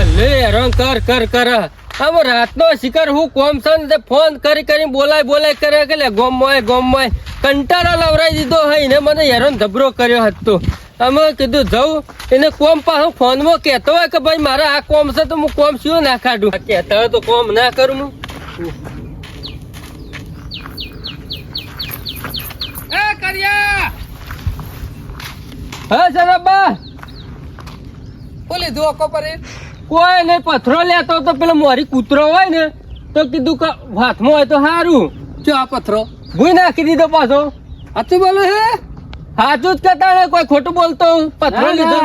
ખલ્લે હેરાન કર કર કર. હવે રાતનો શિકાર હું કોમ છે ને ફોન કરી કરી બોલાય બોલાય કરે કે લે ગોમમાં ગોમમાં કંટાળો લવરાઈ દીધો હોય ને મને હેરાન ધબરો કર્યો હતો. અમે કીધું જવું એને કોમ પાસે ફોનમાં કહેતો હોય કે ભાઈ મારે આ કોમ છે તો હું કોમ શું ના કાઢું? કહેતો હોય તો કોમ ના કરું હું. એ કર્યા! હા સરબા બોલી ધોકો પરે કોઈ નહીં પથરો લેતો તો પેલો મોરી કૂતરો હોય ને તો કીધું કે હાથમાં હોય તો સારું જો આ પથરો? ભૂઈ નાખી દીધો પાછો. સાચું બોલું હે? સાચું જ કહેતા ને કોઈ ખોટું બોલતો. પથરો લીધો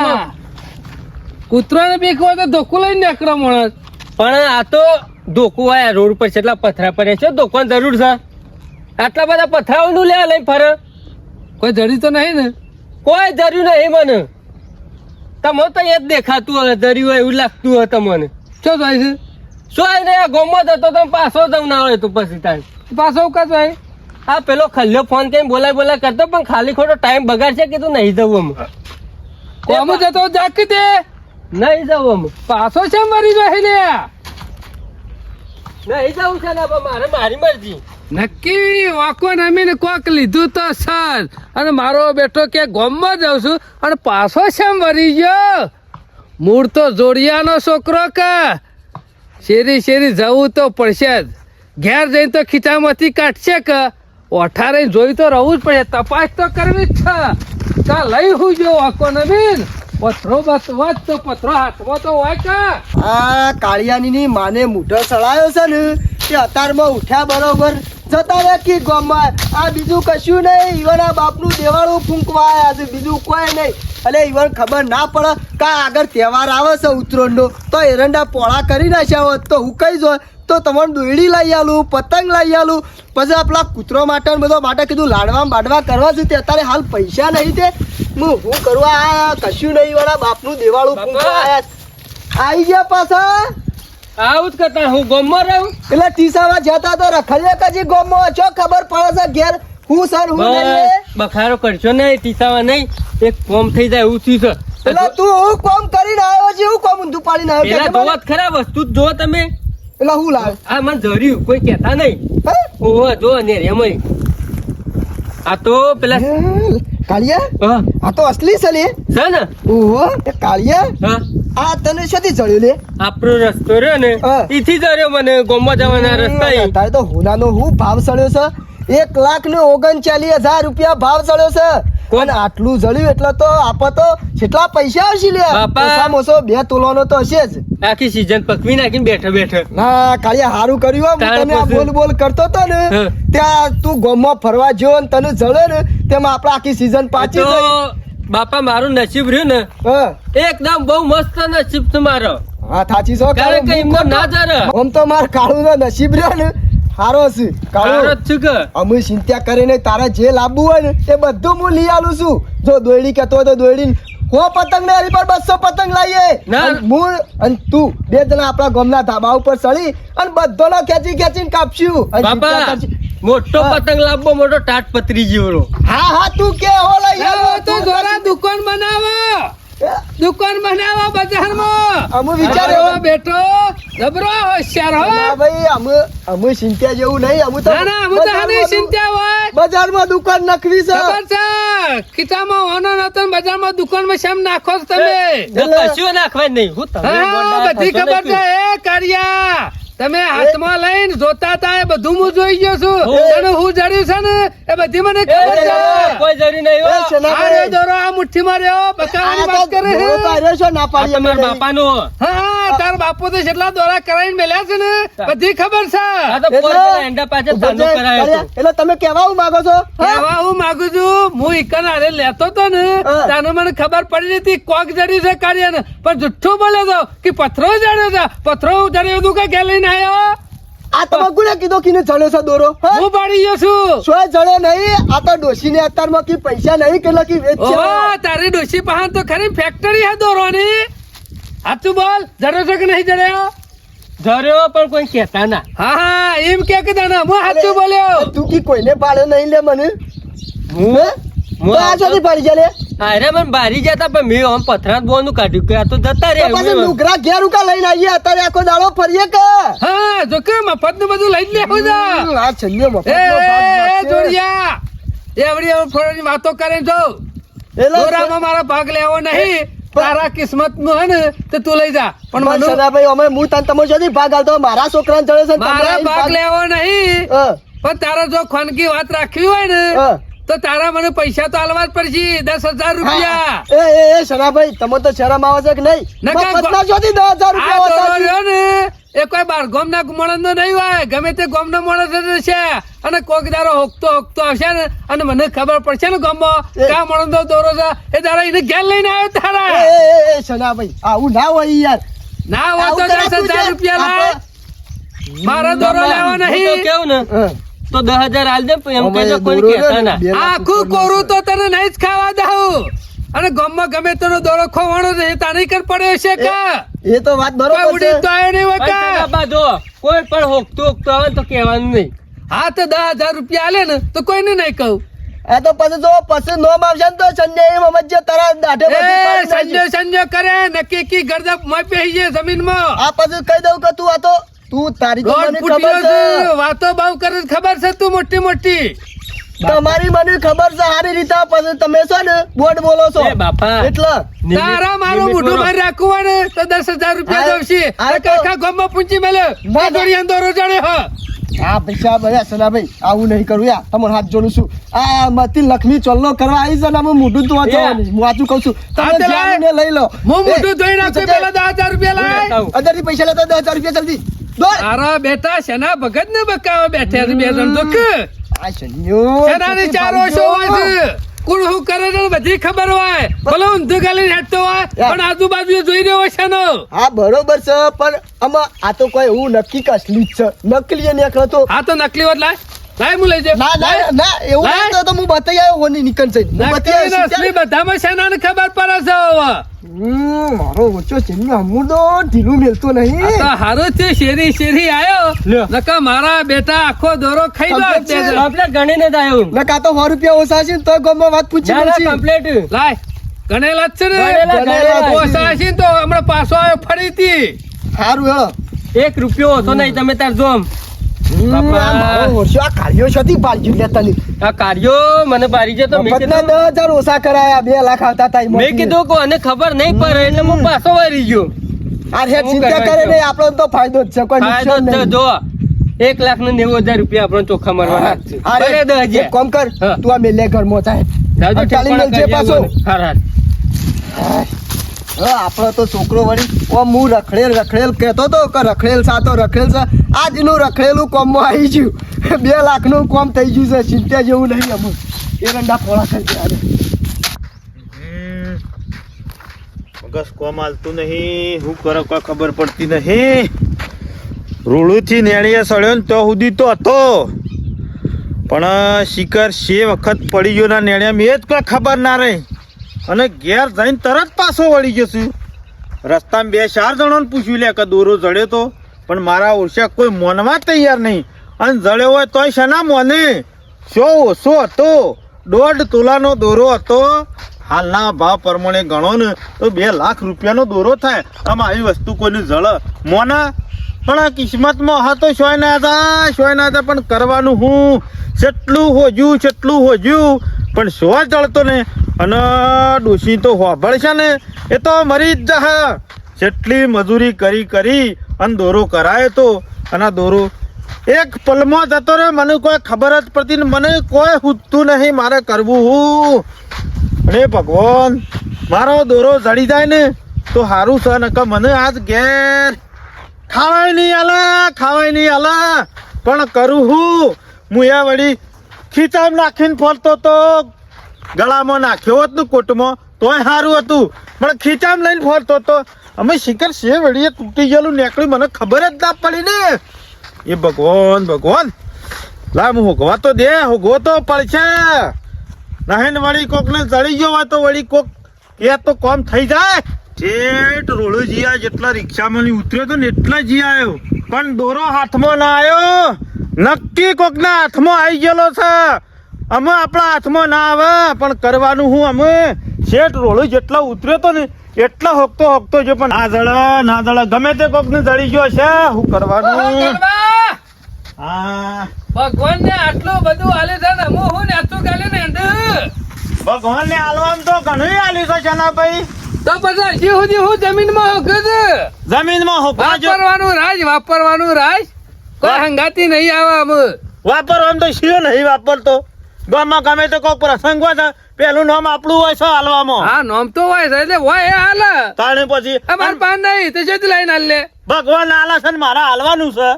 કૂતરો ને બીક હોય તો ધોકું લઈને નીકળો માણસ. પણ આ તો ધોકું હોય રોડ પર કેટલા પથરા પડે છે ધોકવાની જરૂર છે. આટલા બધા પથરાઓનું લે લઈ ફરે. કોઈ જડી તો નહીં ને? કોઈ જરૂર નહીં મને. તમે તો એ જ દેખાતું હોય ધર્યું હોય એવું લાગતું હોય તમને. શું થાય છે? શું ને આ ગોમમાં જતો તો પાછો જવું ના હોય તો પછી તાણ પાછો કા જાય આ પેલો ખલ્યો ફોન કરીને બોલાય બોલાય કરતો પણ ખાલી ખોટો ટાઈમ બગાડશે કે તું નહીં જવું અમે કોમ જતો જાક દે નહીં જવું અમે પાછો છે મરી જાય લે નહીં જવું છે ને મારે મારી મરજી. નક્કી વાકો નમીને કોક લીધું તો સર. અને મારો બેટો કે ગોમમાં જાઉં છું અને પાછો છે મરી ગયો? મૂળ તો જોડિયાનો છોકરો કે. શેરી શેરી જવું તો પડશે જ. ઘેર જઈને તો ખીચામાંથી કાઢશે કે. ઓઠારે જોઈ તો રહવું જ પડે તપાસ તો કરવી જ છે. તા લઈ હું જો વાકો નમીન પથરો વાત તો પથરો હાથમાં તો હોય કે. આ કાળિયાની માને મૂઢો સળાયો છે ને. તે અતારમાં ઉઠ્યા બરોબર. જતા રે કી ગામમાં. આ બીજું કશું નહીં. ઈવન આ બાપનું દેવાળું ફૂંકવા આવ્યા છે બીજું કોઈ નહીં. એટલે ઈવન ખબર ના પડે કા આગળ તહેવાર આવે છે ઉત્તરોણનો તો એરંડા પોળા કરી નાખ્યા હોત. તો હું કઈ જો તો તમારું દોયડી લઈ આલું પતંગ લઈ આલું. પછી આપણા કૂતરો માટે બધો માટે કીધું લાડવા બાડવા કરવા છે તે અત્યારે હાલ પૈસા નહીં તે. હું હું કરવા કશું નહીં. વાળા બાપનું દેવાળું ફૂંકવા આવ્યા આવી આઈ ગયા પાછા. આવું જ કરતા હું ગોમમાં રહું? એટલે ટીસામાં જતા તો રખડ્યા કજી ગોમમાં છો ખબર પડે છે ઘેર હું સર હું બખારો કરશો નહીં ટીસામાં નહીં. એક કોમ થઈ જાય એવું થયું છે. એટલે તું હું કોમ કરીને આવ્યો છે હું કોમ ઊંધું પાડીને આવ્યો કે જોવા ખરા વસ્તુ જ જો તમે. એટલે હું લાવ આ મને ધર્યું કોઈ કહેતા નહીં? ઓહો જો ને રેમય આ તો પેલા કાળિયા? હા, આ તો અસલી છે લે. છે ને? ઓહો કાળિયા? હા. આ તને શોથી જળ્યું લે આપણો રસ્તો રહ્યો ને ઈથી જળ્યો મને ગોમવા જવાના રસ્તા. તારે તો હોનાનો હું ભાવ સળ્યો છે એક લાખ ને ઓગણચાલીસ હજાર રૂપિયા ભાવ સળ્યો છે? અને આટલું જળ્યું એટલે તો આપો તો કેટલા પૈસા આવશે લે. ઓછામાં ઓછો બે તોલાનો તો હશે જ આખી સીઝન પકવી નાખીને બેઠો બેઠો ના કાલે હારું કર્યું હો. તને બોલ બોલ કરતો તો ને ત્યાં તું ગોમમાં ફરવા જ્યો ને તને જળે ને તેમાં આપણે આખી સીઝન પાછી. બાપા મારું નસીબ રહ્યું ને એકદમ બહુ મસ્ત નસીબ છે મારો. હા થાચી છો કારણ કે એમનો ના જરે. આમ તો માર કાળું નો નસીબ રહ્યો ને હારો છે કાળું. છું કે. અમે ચિંતા કરીને તારે જે લાવવું હોય ને એ બધું હું લઈ આલું છું. જો દોયડી કહેતો હોય તો દોયડી હો પતંગ ને હરી પર બસો પતંગ લાવીએ હું અને તું બે જણા આપણા ગામના ધાબા ઉપર ચડી અને બધોનો ખેંચી ખેંચીને કાપશું. બાપા. મોટો હા. પતંગ લાવવો મોટો ટાટ પતરી જેવડો હા હા તું કે ઓલો લઈ લાવો તો જોરા દુકાન બનાવો. દુકાન બનાવો બજારમાં. અમે વિચારે અમારો બેટો જબરો હોશિયાર હો. ભાઈ અમે અમે ચિંતા જેવું નહીં અમે તો ના ના હું તો હાની ચિંતા હોય. બજારમાં દુકાન નખવી છે. ખબર છે? ખીચામાં હોનો નતો ને બજારમાં દુકાનમાં શેમ નાખો તમે? કશું નાખવાય નહીં. હું તમને બધી ખબર છે. એ કર્યા તમે હાથમાં લઈને જોતા હતા એ બધું હું જોઈ ગયો છું. તને હું જડ્યું છે ને એ બધી મને ખબર છે. કોઈ જરૂરી નહીં આ રે દોરો આ મુઠ્ઠીમાં રહ્યો બકાવાની વાત કરે છે. તો પાડ્યો છો, ના પાડી અમે બાપાનો. હા તાર બાપુ તો જેટલા દોરા કરાઈને મેલ્યા છે ને બધી ખબર છે. આ તો પેલા એંડા પાછળ ઊભો કરાયો એટલે તમે કેવા હું માંગો છો? કેવા હું માંગુ છું હું ઈકન આરે લેતો તો ને તાનો મને ખબર પડી નથી કોક જડ્યું છે કાર્યને. પણ જુઠ્ઠું બોલ્યો તો કે પથરો જડ્યો છે? પથરો જડ્યો તું કે ઘેર લઈને આવ્યો આ તમે કોને કીધો કીને જળ્યો છે દોરો? હા? હું પાડી ગયો છું. જળ્યો નહીં? આ તો ડોશીને અત્યારમાં કી પૈસા નહીં કેટલા કી વેચ ઓ તારી ડોશી પાહન તો ખરી ફેક્ટરી હે દોરોની. સાચું બોલ જડ્યો છે કે નહીં જડ્યો જર્યો પણ કોઈ કહેતા ના. હા હા એમ કે કે દાના હું સાચું બોલ્યો. તું કી કોઈને પાડ્યો નહીં લે મને? હું? હે? આ ચોથી પાડી ગયા લે અરે મને બારી જતા પણ મેં આમ પથરાત બોનું કાઢ્યું. કે આ તો જતા રે પછી લુગરા ઘેર ઉકા લઈને આવીએ અત્યારે આખો દાડો ફરીએ કે? હા જો કે મફતનું બધું લઈ લેવું આ એ એ, ફોડની વાતો કરે છો એટલે દોરામાં મારા ભાગ લેવો નહીં. તારા કિસ્મતનું હે ને તે તું લઈ જા. પણ મને સદાભાઈ અમે હું તને તમે જો ભાગ આલતો મારા છોકરાને છે મારા ભાગ લેવો નહીં. પણ તારા જો ખોનકી વાત રાખવી હોય ને હા. તો તારા મને પૈસા તો આલવા જ પડશે દસ હજાર રૂપિયા. એ એ એ સનાભાઈ તમે તો શરમ આવે છે કે નહીં? નકા જોતી દસ હજાર રૂપિયા ને એ કોઈ બાર ગોમ ના માણસ નો નહીં હોય. ગમે તે ગોમ નો માણસ છે અને કોક દારો હોકતો હોકતો આવશે ને અને મને ખબર પડશે ને ગોમ કા માણસ નો દોરો છે. એ દારા એને ઘેર લઈને આવ્યો તારા. એ, એ, એ સનાભાઈ આવું ના હોય યાર. ના હોય તો દસ હજાર રૂપિયા લાય. મારા દોરો લેવા નહીં. કેવું ને. તો દસ હજાર હાલ દે એમ કહેજો કોઈ કહેતા ના આખું કોરું તો તને નહીં જ ખાવા દઉં. અને ગામમાં ગમે તેનો દોરો ખોવાનો છે એ તારી કર પડ્યો છે કા? એ તો વાત બરોબર ઉડી છે. તો આવ્યો નહીં હોય કા જો કોઈ પણ હોકતો હોકતો આવે તો કહેવાનું નહીં. હા તો દસ હજાર રૂપિયા આલે ને તો કોઈને નહીં કહું. એ તો પછી જો પછી નો આવશે ને તો સંજય એમ સમજજો તારા દાઢે બધી. સંજય સંજય કરે નક્કી કી ગરદા મોય પેહી જમીનમાં આ પછી કહી દઉં કે તું આ તો તું તારી તો મને ખબર છે. વાતો બહુ કરે ખબર છે તું મોટી મોટી. તમારી મને ખબર છે સારી રીતે. પછી તમે છો ને બોર્ડ બોલો છો. બાપા એટલે તારા મારું મોઢું. ભરી રાખવું હોય ને તો દસ હજાર રૂપિયા હા, દઉં હા, કાકા ગામમાં પૂંચી મેલે. દોડી અંદરો જડે હ. આ પૈસા બધા સનાભાઈ આવું નહીં કરું યા. તમારો હાથ જોડું છું. આ મતી લક્ષ્મી ચોલ્લો કરવા આવી છે ને અમે મોઢું તો વાંચવાનું હું વાંચું કહું છું. તમે. જાણીને લઈ લો. હું મોઢું ધોઈ નાખું પેલા દસ હજાર રૂપિયા લાય. બતાવું. પૈસા લેતા દસ હજાર રૂપિયા જલ્દી તારા બેટા શેના ભગત ને બકાવા બેઠા છે બે જણ? તો કે શેનાની ચારો શો હોય છે કોણ હું કરે છે બધી ખબર હોય. ભલે ઊંધું ગાલી હેઠતો હોય પણ આજુબાજુ જોઈ રહ્યો હોય છે નો હા બરોબર છે પણ આમાં આ તો કોઈ એવું નક્કી કસલી છે. નકલી તો આ તો નકલી વાત લાય. લાય હું લઈ જાય ના ના ના એવું. તો હું બતાવી આવ્યો હોની નીકળ બતાવી. બધામાં શેનાને ખબર મારો ઓછો છે ને ઢીલું મેલતો નહીં. હારું છે શેરી શેરી આવ્યો નકા મારા બેટા આખો દોરો ખાઈ દો આપણે. કમ્પ્લેટ ગણીને જ આવ્યું ના તો સો રૂપિયા ઓછા છે તો ગામમાં વાત પૂછી ના લાય ગણેલા જ છે ને. ઓછા છે તો હમણાં પાછો આવ્યો ફરીથી. સારું હેળો. એક રૂપિયો હતો નહીં તમે તાર જોમ. મને બારી જતો મેં કીધું દસ હજાર ઓછા કરાયા બે લાખ આવતા હતા મેં કીધું કે આને ખબર નહીં પડે એટલે હું પાછો વળી ગયો. આ ચિંતા કરે નહીં આપણો તો ફાયદો જ છે કોઈ નુકસાન નહીં. જો. એક લાખ ને નેવું હજાર રૂપિયા આપણને ચોખ્ખા મારવાના જ છે. હા, રે, ભલે દસ હજાર. કામ કર તું આ મેલે ઘરમાં જાય થાય ચાલી મેલજે પાછો. હા. આપણો તો છોકરો વળી કોમ હું રખડેલ રખડેલ કહેતો તો કે રખડેલ સાતો રખડેલ છે આજનું રખડેલું કોમમાં આવી ગયું. બે લાખનું કોમ થઈ ગયું છે ચિંતા જેવું નહીં અમુક. એરંડા ફોળા કરી હમ. મગજ કોમ હાલતું નહીં. હું કરો કોઈ ખબર પડતી નહીં. રૂડુથી નેણીએ સળ્યો ને તો સુધી તો હતો. પણ શિખર શે વખત પડી ગયો ના નેણિયા મેં જ કોઈ ખબર ના રહી. અને ઘેર જઈને તરત પાછો વળી જશું. રસ્તામાં બે ચાર જણોને પૂછ્યું, લે કે દોરો જડ્યો તો? પણ મારા ઓળખ્યા કોઈ મોનવા તૈયાર નહીં. અને જડ્યો હોય તોય શેના મોને? શો ઓછો હતો? દોઢ તોલાનો દોરો હતો. હાલના ભાવ પ્રમાણે ગણો ને, તો બે લાખ રૂપિયાનો દોરો થાય. આમ આવી વસ્તુ કોઈને જળ? મોના? પણ આ કિસ્મતમાં હતો શોય ના હતા શોય ના હતા પણ કરવાનું હું? જેટલું હોજ્યું જેટલું હોજ્યું. પણ શો જળતો ને? અને ડોશી તો હોભળ છે ને, એ તો મરી જ જશે જેટલી મજૂરી કરી કરી અને દોરો કરાયો તો, અને દોરો એક પલમાં જતો રે મને કોઈ ખબર જ પડતી ને મને કોઈ હૂતું નહીં, મારે કરવું હું. અરે ભગવાન, મારો દોરો જડી જાય ને, તો સારું છે ને કે મને આજ ઘેર ખાવાય નહીં આલા, ખાવાય નહીં આલા. પણ કરું હું. એ વળી ખીચામ નાખીને ફરતો તો ગળામાં નાખ્યો હોતનું કોટમાં, તોય સારું હતું. પણ ખીચામ લઈને ફરતો તો અમે શિખર સે વળીએ તૂટી ગયેલું નીકળ્યું, મને ખબર જ ના પડી ને. એ ભગવાન ભગવાન. લા, હું હોગવા તો દે, હોગવો તો પડશે. નહીં વળી કોક ને ચડી ગયો હોય તો વળી કોક એ તો કોમ થઈ જાય. ઠેઠ રોડો જીયા જેટલા રિક્ષામાં ઉતર્યો તો ને એટલા જી આવ્યો પણ દોરો હાથમાં ના આવ્યો નક્કી કોક ના હાથમાં આવી ગયેલો છે. અમે આપણા હાથમાં ના આવે પણ કરવાનું હું અમે. શેઠ રોલો જેટલો ઉતર્યો તો ને એટલો હોકતો હોકતો જો પણ ના જળે ના જળે. ગમે તે કોક ને જડી ગયો છે હું કરવાનું. હા. ભગવાન ભગવાનને આટલું બધું હાલે છે ને હું હું નેતું ગાલે ને. ભગવાન ને હાલવાનું તો ઘણું આલ્યું છે શનાભાઈ. તો પછી હજી સુધી હું જમીનમાં હોકું છે? જમીનમાં માં જો. વાપરવાનું રાજ વાપરવાનું રાજ. કોઈ હંગાતી નહીં આવે અમે વાપરવાનું તો શિયો નહીં વાપરતો. ગામમાં ગમે તો કોઈ પ્રસંગ હોય છે પેલું નામ આપણું હોય છે હાલવામાં. હા નામ તો હોય છે એટલે હોય એ હાલ. તાણે પછી અમાર પાન નહીં તો જેથી લઈને હાલે. ભગવાન આલા છે ને મારા હાલવાનું છે.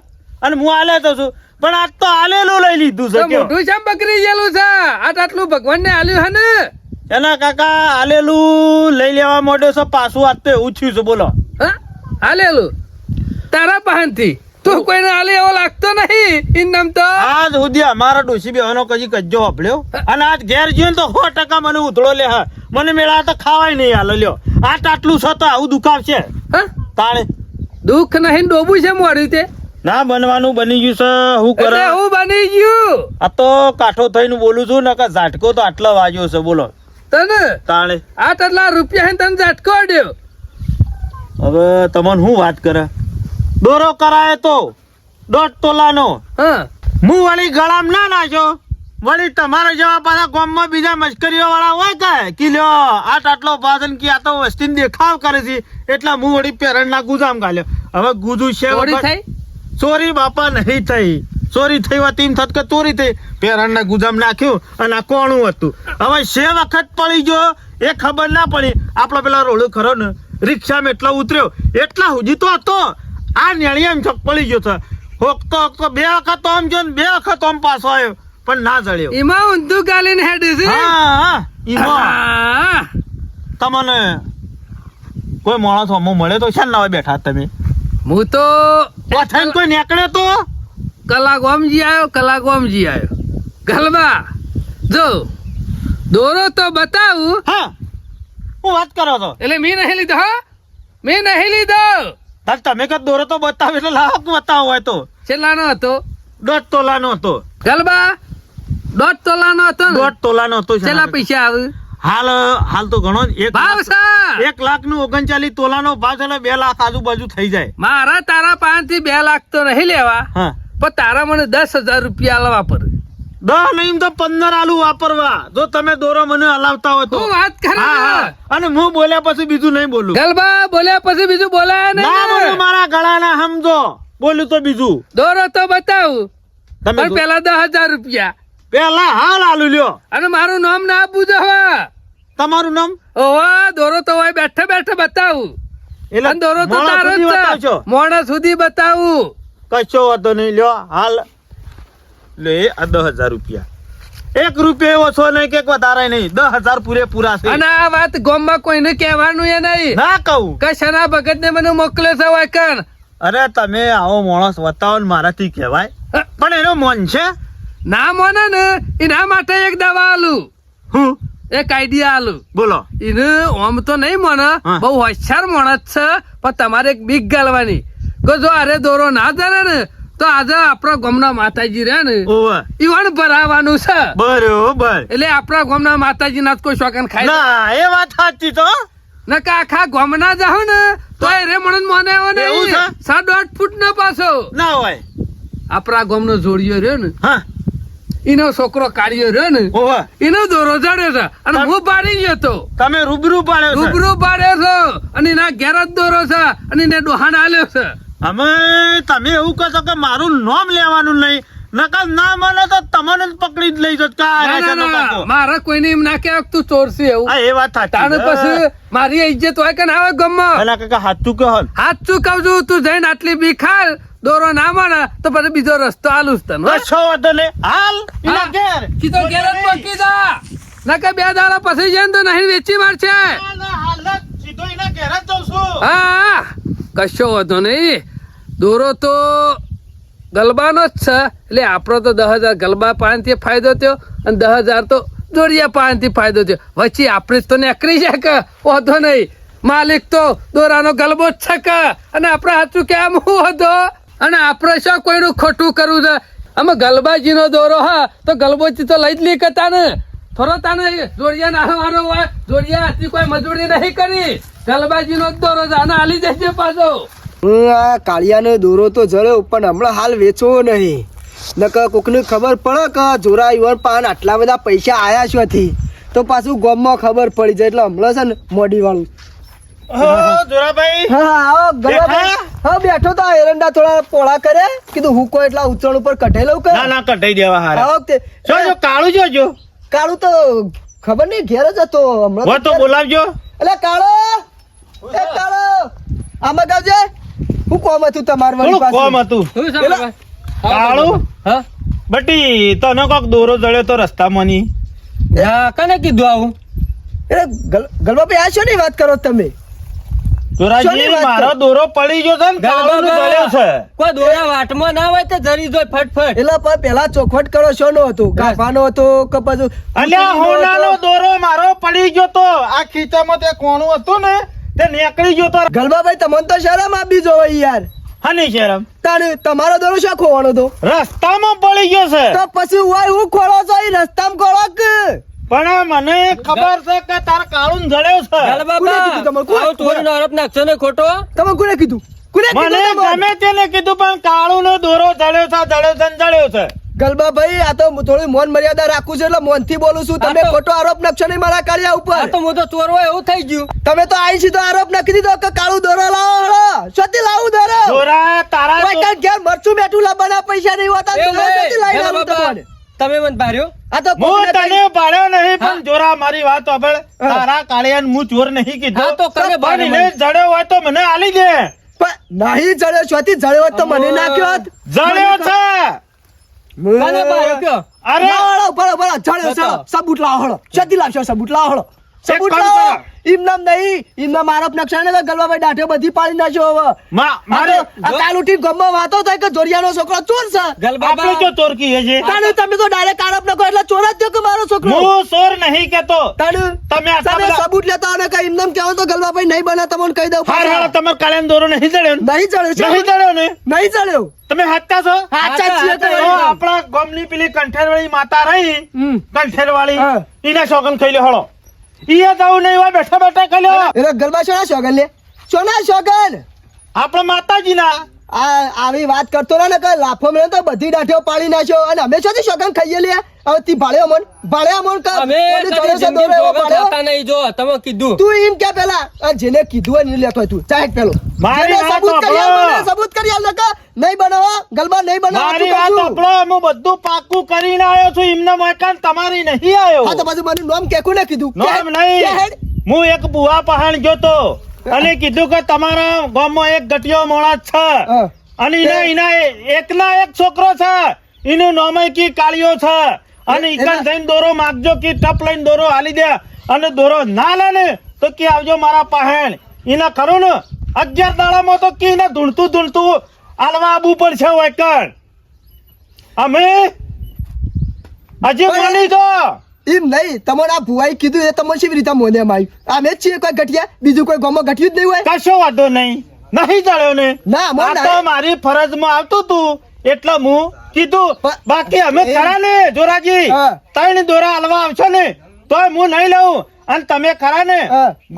અને હું હાલે તો છું. પણ આજ તો હાલેલું લઈ લીધું તો છે મોટું છે બકરી ગયેલું છે? આજ આટલું ભગવાનને હાલ્યું હે ને? એના કાકા હાલેલું લઈ લેવા માંડ્યો છે પાછું. આજ તો એવું થયું છે બોલો. હા હાલેલું. તારા પાનથી. તું કોઈને હાલે એવો લાગતો નહીં. ઇનામ તો આજ સુધી અમારા ડોસી બેવાનો કજી કજ્જો વાપર્યો અને આજ ઘેર જીવન તો સો ટકા મને ઉતળો લે હા. મને મેળા તો ખાવાય નહીં હાલ લ્યો. આ તાટલું છે તો આવું દુખાવશે હા? તાણે. દુઃખ નહીં ને ડોબું છે મોડ્યું તે. ના બનવાનું બની ગયું છે. હું કરે હું બની ગયું. આ તો કાઠો થઈને બોલું છું ને કે ઝાટકો તો આટલો વાગ્યો છે બોલો. તને? તાણે. આ તટલા રૂપિયા હે તને ઝાટકો અડ્યો હવે તમને હું વાત કરે? દોરો કરાયો તો. દોઢ તોલાનો. હું. વળી ગળામ ના નાખ્યો. વળી તમારા જેવા પાછા ગામમાં બીજા મશ્કરીઓ વાળા હોય કે? કે લ્યો આટ આટલો ભાજન કે આ તો વસ્તી દેખાવ કરે છે. એટલે હું વળી પેરણના ગુજામ ગાલ્યો. હવે ગુજુ છે ચોરી બાપા નહીં થઈ. ચોરી થઈ વાત એમ થત કે ચોરી થઈ. પેરણના ગુજામ નાખ્યું અને આ કોણું હતું. હવે છે વખત પડી ગયો. એ ખબર ના પડી. આપણો પેલા રોડો ખરો ને. રિક્ષામાં એટલો ઉતર્યો. એટલા સુધી તો હતો. આ નેળિયામ છક પડી ગયો છે હોકતો હોકતો બે વખત તો આમ ગયો ને બે વખત આમ પાછો આવ્યો. પણ ના જળ્યો એમાં ઊંધું ગાલીને હેડ છે? હા હા તમને કોઈ માણસ અમો મળે તો છે ને ના બેઠા તમે? હું તો થઈને કોઈ નીકળે તો? કલાગોમજી આવ્યો કલાગોમજી આવ્યો. ગલબા જો દોરો તો બતાવું. હા. હું વાત કરો તો એટલે મેં નહીં લીધો હા. મેં નહીં લીધો. તાર તમે કદ દોરો તો બતાવ એટલે લાખ બતાવો હોય તો. છેલ્લાનો હતો? દોઢ તોલાનો હતો. ગલબા? દોઢ તોલાનો હતો દોઢ તોલાનો હતો છેલ્લા પૈસા આવે? હાલ હાલ તો ઘણો એક ભાવ છે એક લાખનું ઓગણચાલીસ તોલાનો ભાવ છે બે લાખ આજુબાજુ થઈ જાય. મારા તારા પાંચથી બે લાખ તો નહીં લેવા. હા. પણ તારા મને દસ હજાર રૂપિયા આલવા પર દસ નહીં તો પંદર આલુ વાપરવા. જો તમે દોરો મને હલાવતા હોય તો. વાત કરે. અને હું બોલ્યા પછી બીજું નહીં બોલું. ગલબા બોલ્યા પછી બીજું બોલાય નહીં. મારા ગળાના સમજો બોલ્યું તો બીજું. દોરો તો બતાવું. તમે પેલા દસ હજાર રૂપિયા. પેલા હાલ આલુ લ્યો. અને મારું નામ ના આપવું જો હવે. તમારું નામ? ઓવા દોરો તો હોય બેઠે બેઠે બતાવું. એટલે દોરો તો મોડા તારો. મોડા સુધી બતાવું. કશો વાતો નહીં લ્યો હાલ. લે આ દસ હજાર રૂપિયા. એક રૂપિયા ઓછો નહીં કે વધારે નહીં. દસ હજાર પૂરેપૂરા છે. અને આ વાત ગામમાં કોઈને કહેવાનું એ નહીં. ના કહું. કે શના ભગત ને મને મોકલે છે વાકણ. અરે તમે આવો માણસ બતાવો ને મારાથી કહેવાય. પણ એનો મન છે? ના મોને ને એના માટે એક દવા આલું. હું? એક આઈડિયા આલું. બોલો. એને ઓમ તો નહીં મને બહુ હોશિયાર માણસ છે પણ તમારે એક બીક ગાલવાની. જો અરે દોરો ના ધરે ને તો આજે આપણા ગામના માતાજી રહે ને ઈવન ભરાવાનું છે. બરોબર. એટલે આપણા ગામના માતાજી ના કોઈ શોખન ખાય ના એ વાત સાચી તો. ને કે આખા ગામના જાવ ને તો એ રે મણન મને આવે એવું ને છે? સાત દોઢ ફૂટ નો પાછો. ના હોય. આપણા ગામનો જોડિયો રહ્યો ને હા. એનો છોકરો કાઢ્યો રહ્યો ને એનો દોરો ચડ્યો છે અને હું પાડી ગયો તો. તમે રૂબરૂ પાડ્યો રૂબરૂ પાડ્યો છો અને એના ઘેર જ દોરો છે અને એને ડોહાણ આલ્યો છે. અમે તમે એવું કહો કે મારું નામ લેવાનું નહીં. નકર ના મને તો તમને જ પકડી જ લઈ જતો ના, છે ના, ના. મારે કોઈને એમ ના કહેવાય તું ચોરસી એવું. એ વાત સાચી પછી મારી ઇજ્જત હોય કે ના હોય ગમમાં? કાકા સાચું કહો હાથું કહું છું તું જઈને આટલી બી ખાલ દોરો ના માને તો પછી બીજો રસ્તો આલું જ તને હો? વાંધો નહીં. હાલ એના ઘેર. કીધો ઘેર જ પકી જા. ના કે બે દાડા પછી જાય તો નહીં વેચી મારશે. ના, ના, હાલ સીધો એના ઘેર જ જાઉં છું. હા. કશો વાંધો નહીં. દોરો તો ગલબાનો જ છે. એટલે આપણો તો દસ હજાર ગલબા પાનથી ફાયદો થયો અને દસ હજાર તો દોરિયા પાણીથી ફાયદો થયો. વચ્ચે આપણે તો નીકળી જાય કે? વાંધો નહીં. માલિક તો દોરાનો ગલબો જ છે કે? અને આપણે સાચું કેમ હું હતો અને આપણે શું કોઈનું ખોટું કરવું છે? અમે ગલબાજીનો દોરો, હા. તો ગલબોજી તો લઈ જ લઈ કરતા ને થોડો તાને જોડિયા નાહવાનો હોય જોડિયા હતી કોઈ મજૂરી નહીં કરી. ગલબાજી નો દોરો જાને હાલી જશે પાછો. હું આ કાળિયાનો દોરો તો જળ્યો પણ હમણાં હાલ વેચવો નહીં. નકર કોકને ખબર પડે કે જોરા યુવાન પાન આટલા બધા પૈસા આયા છોથી તો પાછું ગોમમાં ખબર પડી જાય એટલે હમણાં છે ને મોડી વાળું જોરાભાઈ. હા આવો ગલાભાઈ. હા બેઠો તો એરંડા થોડા પોળા કરે. કીધું હુકો એટલા ઉચણ ઉપર કઢાઈ લઉં કે? ના ના કઢાઈ દેવા આ હારા વખતે જો જો કાળું જોજો. કાળું તો ખબર નહીં ઘેર જ હતો હમણાં તો બોલાવજો. એટલે કાળો એ કાળો આમાં ગાવજે હું કોમ હતું તમારું વળી પાસે કોમ હતું? શું કાળું? હા? બટી તને કોક દોરો જળ્યો તો રસ્તામાં ની હા કને કીધું આવું? એટલે ગલવા ભાઈ આ શોની વાત કરો તમે? જોરાજી મારો દોરો પડી ગયો છે ને કાળું જળ્યો છે. કોઈ દોરા વાટમાં ના હોય તો જરી જોઈ ફટફટ. એટલે પણ પેલા ચોખવટ કરો શોનો હતો? ગાભાનો હતો કે પછી અલ્યા હોનાનો દોરો મારો પડી ગયો તો. આ ખીચામાં તે કોણું હતું ને તે નીકળી ગયો તો. ગલબાભાઈ તમને તો શરમ આપી જો યાર. હની શરમ? તારે તમારો દોરો શા ખોવાનો તો રસ્તામાં પડી ગયો છે. તો પછી હોય હું ખોળો છો? એ રસ્તામાં ખોળો કે? પણ મને ખબર છે કે તાર કાળું જડ્યો છે? ચોરીનો આરોપ નાખશો ને ખોટો. તમે કોને કીધું? કોને મને તમે તેને કીધું પણ કાળું નો દોરો જડ્યો છે જડ્યો છે જડ્યો છે. ગલબા ભાઈ આ તો થોડી મોન મર્યાદા રાખું છું એટલે મોનથી બોલું છું. તમે ખોટો આરોપ નાખશો નહીં મારા કાળિયા ઉપર. તો હું તો ચોર હોય એવું થઈ ગયું. તમે તો આઈ સીધો આરોપ નાખી દીધો કે કાળું દોરો લાવો હળો. સતી લાવું દોરો. દોરા તારા કોઈ કાંઈ ઘેર મરચું બેઠું લાવવાના પૈસા નહીં હોતા? તમે મને ભાર્યો? આ તો હું તને પાડ્યો નહીં પણ જોરા મારી વાત સાંભળ તારા કાળિયાને હું ચોર નહીં કીધું. હા, તો કને જડ્યો હોય તો મને આલી દે. પણ નહીં જળ્યો શોથી જળ્યો તો મને નાખ્યો હોત જડ્યો છે. ભાર્યો કયો? અરે. જળ્યો છે. સબૂત લાવો હળો. શોથી લાવશો સબૂત લાવો હળો. સબૂત લાવો. નહીં. ઈમ નામ આરોપ નકશા ગલવાભાઈ દાઢે બધી પાડી નાખ્યો હવે. મારે આ કાલ ઉઠીને ગામમાં વાતો થાય કે જોરિયાનો છોકરો ચોર છે? ગલ આપણે ચોર કીએ છે તાનું તમે તો ડાયરેક્ટ આરોપ નકો એટલે ચોર જ થયો કે મારો છોકરો? હું ચોર નહીં કેતો તાનું તમે તમે સબૂત લેતા અને કઈ એમ કહેવો તો ગલવાભાઈ નહીં બને તમને કહી દઉં હાર હાર તમે કાળિયાનો દોરો નહીં જડ્યો નહીં ચડ્યો નહીં જડ્યો ને? નહીં ચડ્યો. તમે હાચા છો? હાચા છીએ તો તો આપણા ગામની પેલી કંઠેર વાળી માતા રહી. હમ. કંઠેર વાળી હા. એના શોગન ખાઈ લ્યો હળો. ઈએ જવું નહીં હોય બેઠા બેઠા લ્યો એટલે ગરબા શોના શોગન લે? શોના શોગન? આપણા માતાજીના. આ આવી વાત કરતો રહે ને કે લાફો મેળો તો બધી દાઢીઓ પાડી નાખ્યો. અને અમે શું શોગન ખાઈએ લે. હવે તી ભાળ્યો મન ભાળ્યા મન કા અમે નહીં જો તમે કીધું. તું એમ કે પેલા જેને કીધું હોય ને લેતો હોય તું. ચાહેક પેલો. મારી સબૂત કરી આલ મને, સબૂત કરી આલ નકા નહીં બનાવો ગલબા નહીં બનાવો મારી વાત આપણો હું બધું પાકું કરીને આવ્યો છું. એમને મકાન તમારી નહીં આવ્યો. હા તો પછી મને નોમ કેકું ને કીધું. નોમ નહીં. હું એક બુવા પહાણ ગયો તો. અને કીધું કે તમારા ગામમાં એક ગટિયો મોણા છે. અને એના એના એકના એક છોકરો છે. એનું નામ કી કાળિયો છે. અને ઈકન થઈને દોરો માગજો કે ટપ લઈને દોરો હાલી દે. અને દોરો ના લે ને તો કે આવજો મારા પહાણ. એના ખરું ને અગિયાર દાડામાં તો કે એને ધૂણતું ધૂણતું આલવા આબુ પડશે વૈકણ અમે? હજી બોલી તો. એમ નહીં તમારે આ ભુવાઈ કીધું એ તમને કેવી રીતે મોને માર્યું અમે જ છીએ કોઈ ગઠિયા બીજું કોઈ ગામમાં ગઠિયું જ નહીં હોય? કશો વાંધો નહીં. નહીં જળ્યો ને. ના, મને તો મારી ફરજમાં આવતું તું. એટલે હું કીધું બાકી અમે ખરા ને જોરાજી. ત્રણ દોરા હલવા આવશો ને તોય હું નહીં લઉં. અને તમે ખરા ને.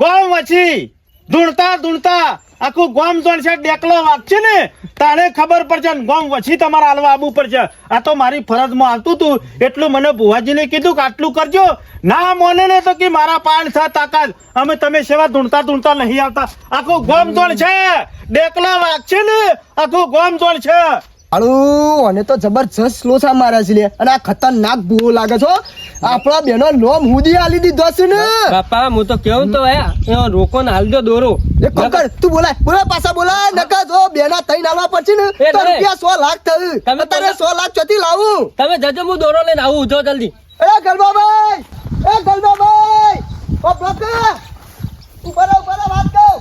ગોમ વછી ધૂણતા ધૂણતા આખું ગોમ જોણશે ડેકલો વાગશે ને? તારે ખબર પડશે ને વછી તમારે હાલવા આવવું પડશે આ તો મારી ફરજમાં આવતું હતું એટલું મને ભુવાજીને કીધું કે આટલું કરજો. ના મોને ને તો કે મારા પાન છ, તાકાત. અમે તમે સેવા ધૂણતા ધૂણતા નહીં આવતા. આખું ગોમ જોણ છે. ડેકલા વાગશે ને? આખું ગોમ જોણ છે. અળુ અને તો જબરજસ્ત લોસા મારા છે અને આ ખતરનાક ભૂવો લાગે છો આપણા બેનો લોમ હુદી આલી દીધો છે ને. બાપા હું તો કેવું તો હે રોકો ને હાલજો દોરો. એક કામ તું બોલાય બોલા પાછા બોલા નકા જો બેના તઈ નાલવા પડશે ને એ તો રૂપિયા સો લાખ થયું. તમે બોલા- સો લાખ ચોથી લાવું. તમે જજો હું દોરો લઈને આવું જો જલ્દી. એ ગલબાભાઈ એ ગલબાભાઈ ઓ બ્લોકર ઊભા રહો ઊભા રહો વાત કહું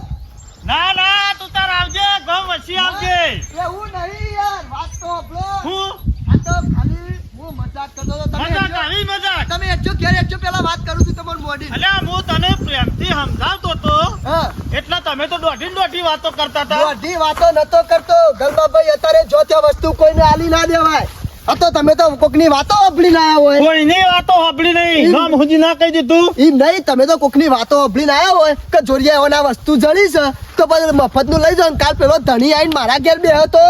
ના ના તું તાર આવજે ગોમ વછી આવજે એવું નહીં યાર વાત તો આપણો હું આ તો ખાલી હું મજાક કરતો હતો તમે મજાક એકજો- આવી મજાક તમે એકજો ઘેર એકજો પેલા વાત કરું છું તમારું મોડી અલ્યા હું તને પ્રેમથી સમજાવતો તો. હા. એટલે તમે તો દોઢી દોઢી વાતો કરતા હતા. દોઢી વાતો નતો કરતો. ગલબાભાઈ અત્યારે જો ત્યાં વસ્તુ કોઈને આલી ના દેવાય. તો તમે તો કોકની વાતો અભળી ના આવ્યા હોય. કોઈની વાતો સાંભળી નહીં. નામ હુજી ના કહી દીધું. ઈ નહીં તમે તો કોકની વાતો અભળી ના આવ્યા હોય કે જોરિયા વસ્તુ જડી છે. તો પછી મફતનું લઈ જાવ કાલ પેલો ધણી આવીને મારા ઘેર બે હતો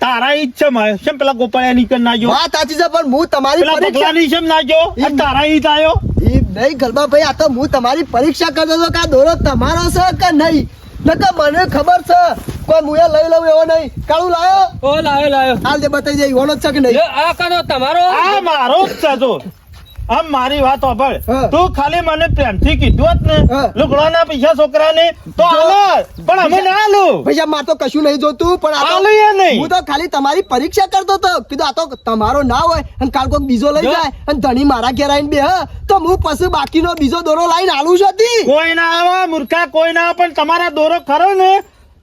તારા ઈ છે મારે કેમ પેલા ગોપાળિયા નીકળ ના ગયો વાત સાચી છે પણ હું તમારી પેલા પરીક્ષા બગલાની કેમ ના ગયો અને તારા ઈ થાયો આયો ઈ નહીં ગલબાભાઈ આ તો હું તમારી પરીક્ષા કરતો હતો કા દોરો તમારો છે કે નહીં? નકર મને ખબર છે કોઈ મુએ લઈ લઉં એવો નહીં. કાળું લાયો? ઓ લાયો લાયો. હાલ જે બતાવી જાય જ છે કે નહીં? આ કનો તમારો? આ મારો જ છે જો. આમ મારી વાત સાંભળ. તું ખાલી મને પ્રેમથી કીધું હોત ને. લુગડાના પૈસા છોકરાને તો આલો. પણ અમે ના આલો. પૈસા માર તો કશું નહીં જોતું પણ આલો એ નહીં. હું તો ખાલી તમારી પરીક્ષા કરતો હતો. કીધું આ તો તમારો ના હોય અને કાલ કોઈક બીજો લઈ જાય અને ધણી મારા ઘેર આવીને બે હ, તો હું પછી બાકીનો બીજો દોરો લઈને આલું છું હતી કોઈ ના આવે મૂર્ખા કોઈ ના પણ તમારા દોરો ખરો ને?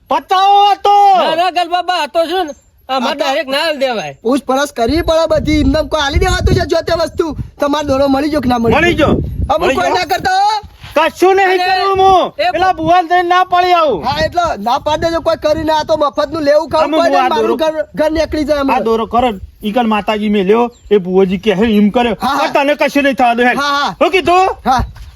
પતાવો હતો. ના ના ગલબાબા હતો શું ને આમાં ડાયરેક્ટ ના આલી દેવાય. પૂછપરછ કરવી પડે બધી. એમને કોઈ આલી દેવાતું છે જો વસ્તુ? તમારો દોરો મળી ગયો કે ના મળી મળી જો અમુક કોઈ ના કરતા કશું નહીં અને હું. એ- પેલા ભુવન જઈને ના પડી આવું. હા એટલે ના પાડ દેજો કોઈ કરીને આ તો મફતનું લેવું ખાવું પડે મારું ઘર ઘર નીકળી જાય આ અમારે. દોરો કરો. ઈકન માતાજી મેલ્યો એ ભુવોજી કે હે એમ કર્યો હા, હા. તને કશું નહીં થવા દે. હા, હા. કીધું?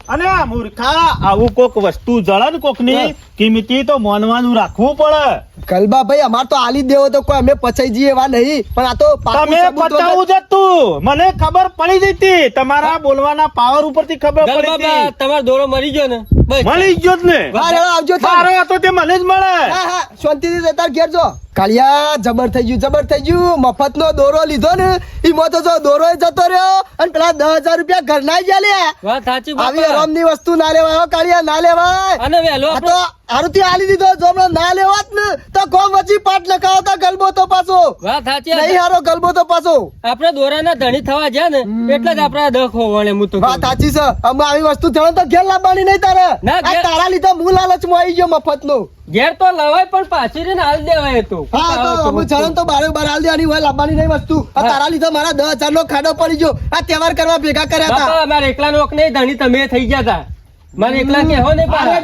અને મૂર્ખા આવું કોક વસ્તુ જળન ને કોકની કિંમતી તો માનવાનું રાખવું પડે. ગલબાભાઈ અમાર તો આલી દેવો તો કોઈ અમે પચાઈ જઈએ એવા નહીં. પણ આ તો તમે પચાવું વગર- તું મને ખબર પડી હતી. તમારા બોલવાના પાવર ઉપરથી ખબર પડી હતી. તમારો દોરો મરી ગયો ને. મળી ગયો જ ને. આવજો તમે. મારો હતો તે મને જ મળે. હા હા શાંતિથી જતા ઘેર જો. કાળિયા જબર થઈ ગયું જબર થઈ ગયું. મફત નો દોરો લીધો ને. ઈમાં તો જો દોરો જતો રહ્યો અને પેલા દસ હજાર રૂપિયા ઘર ના લ્યા વાત સાચી આવી આરામની વસ્તુ ના લેવાય કાળિયા ના લેવાય. અને તો આરુતિ આલી દીધો જો ના લેવાત ને તો કોમ વચ્ચે પાટ લખાવતા ગલબો તો પાછો. વાત સાચી નહીં હારો ગલબો તો પાછો. આપણે દોરાના ધણી થવા જ્યા ને એટલે જ આપણા દખ હોવાને હું તો વાત સાચી છે. અમે આવી વસ્તુ થયો તો ઘેર લાવવાની નહીં તારે. આ તારા લીધે હું લાલચમાં આવી ગયો મફત નો ઘેર તો લવાય પણ પાછી રહીને હાલ દેવાય તો. હા તો અમે જણ તો બારે બાર હાલ દેવાની હોય લાવવાની નહીં વસ્તુ. આ તારા લીધે મારા દસ હજાર નો ખાડો પડી ગયો. આ તહેવાર કરવા ભેગા કર્યા હતા. બાપા મારે એકલા નોક નહીં ધણી તમે થઈ ગયા તા મારે એકલા કે હો ને પાડે.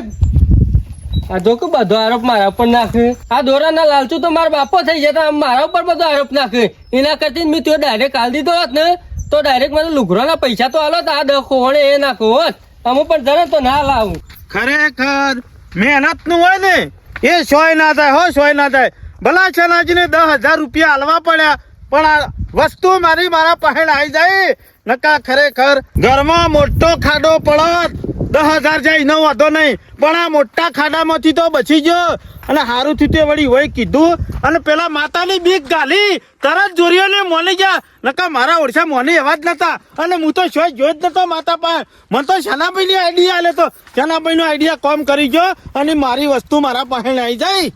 આ જો કે બધો આરોપ મારા ઉપર નાખે. આ દોરાના લાલચુ તો મારા બાપો થઈ જતા મારા ઉપર બધો આરોપ નાખે. એના કરતી મેં તો ડાયરેક્ટ હાલ દીધો હોત ને, તો ડાયરેક્ટ મને લુઘરાના પૈસા તો આલો આ દખો વણે એ નાખો હોત. અમુક પણ જરા તો ના લાવું. ખરેખર મહેનતનું હોય ને, એ સોય ના થાય, હો, સોય ના થાય. ભલા ચનાજી ને દસ હજાર રૂપિયા હાલવા પડ્યા, પણ આ વસ્તુ મારી મારા પાસે આવી જાય. નકા ખરેખર ઘરમાં મોટો ખાડો પડત. દસ હજાર જાય ન વાંધો નહીં. પણ આ મોટા ખાડામાંથી તો બચી ગયો. અને હારું થયું તે વળી હોય કીધું. અને પેલા માતાની બીક ગાલી. તરત જોરીઓને મોની ગયા. નકા મારા ઓળશા મોની એવા જ નતા. અને હું તો શોય જોઈ જ નતો માતા પાસે. મને તો શનાભાઈની આઈડિયા આલે તો. શનાભાઈનો આઈડિયા કોમ કરી ગયો. અને મારી વસ્તુ મારા પાસે આવી જાય.